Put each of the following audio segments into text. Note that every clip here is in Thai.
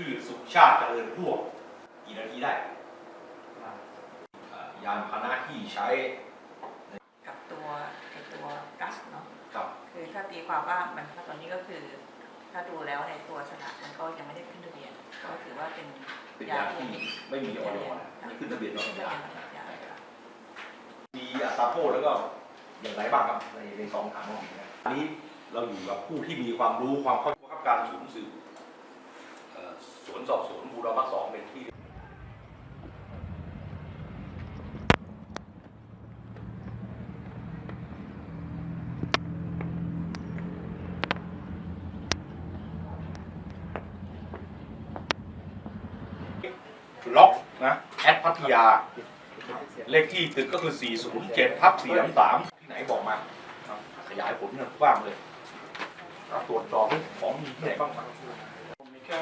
ที่สุชาติเจริญพวกกี่นาทีได้อ่ายานพาหนะที่ใช้กับตัวไอตัวกัสเนาะกับคือถ้าตีความว่ามันถ้าตอนนี้ก็คือ ถ้าดูแล้วในตัวฉลากมันก็ยังไม่ได้ขึ้นทะเบียนก็ถือว่าเป็นเป็นยาที่ไม่มีออยนะไม่ขึ้นทะเบียนหรอกขึ้นทะยาเบียนแบบยาค่ะมีอัตราโทษแล้วก็อย่างไรบ้างครับในในสองถามของผมนะอันนี้เราอยู่กับผู้ที่มีความรู้ความเข้าใจการศูนย์สืบเสวนสอบสวนบูรพสองเป็นที่ล็อกนะแอดพัทยา เลขที่ตึกก็คือ 407ทับ433ที่ไหนบอกมา ขยายผลเนี่ยกว้างเลยตรวจสอบของมีที่ไหนบ้าง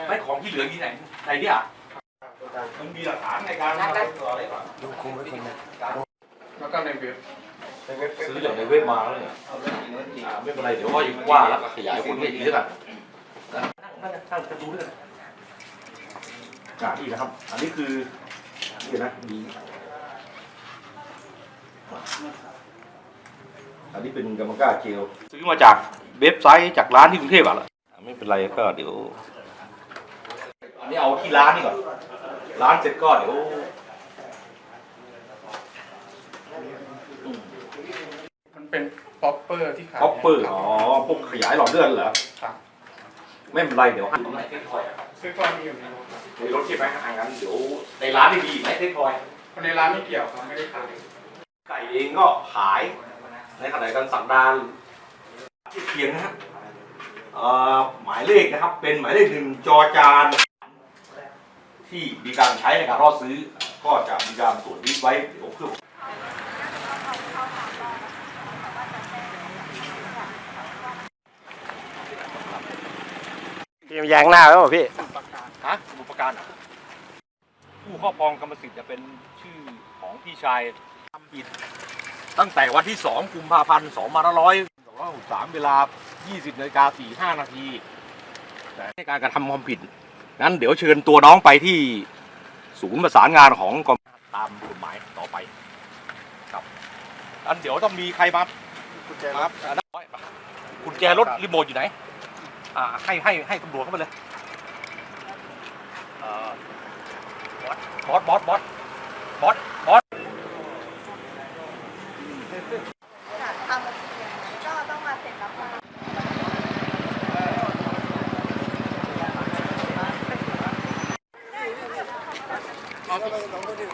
ไม่ของที่เหลือที่ไหนไหนเนี่ยมันมีหลักฐานในการทำอะไรบ้างแล้วก็ในเว็บซื้อจากในเว็บมาแล้วเนี่ยอ่าไม่เป็นไรเดี๋ยวก็ยังว่าแล้วก็ขยายผลให้ดีแล้วกันนะนั่งนั่งจะดูด้วยกันอ่านี่นะครับ อันนี้คือนี่นะมีอันนี้เป็นกรรมการเจลซื้อมาจากเว็บไซต์จากร้านที่กรุงเทพอะเหรอไม่เป็นไรก็เดี๋ยวอั นนี้เอาที่ร้านนี่ก่อน ร้านเสร็จก็เดี๋ยวมันเป็นป๊อปเปอร์ที่ขายคอปเปอร์ อ๋อ พวกขยายหลอดเลือดเหรอครับ ไม่เป็นไรเดี๋ยวให้ซื้อก้อนนี้อยู่ในรถในรถใช่ไหมอ่างั้นเดี๋ยวในร้านนี่มีอีกไหมเทคทอยคนในร้านไม่เกี่ยวครับไม่ได้ขายไก่เองก็ขาย ในขณะเดียวกันสัปดาห์ที่เคียงนะฮะเอ่อหมายเลขนะครับ เป็นหมายเลขหนึ่งจอจาน ที่มีการใช้ในการรอซื้อ ก็จะมีการตรวจยึดไว้เดี๋ยวเพื่อพี่แยงหน้าไว้ป่ะพี่ฮะสมุประการเหรอผู้ครอบครองกรรมสิทธิ์จะเป็นชื่อของพี่ชายทำผิดตั้งแต่วันที่ 2 กุมภาพันธ์2563 เวลา 20นาฬิกา45นาทีแต่ในการกระทำความผิด นั้นเดี๋ยวเชิญตัวน้องไปที่ศูนย์ประสานงานของกรมตามกฎหมายต่อไป ครับอันเดี๋ยวต้องมีใครมากุญแจรถกุญแจรถรีโมทอยู่ไหน อ่า ให้ให้ให้ตำรวจเข้าไปเลยเอ่อบอสบอสบอสบอสบอสท あなたが頑張れる。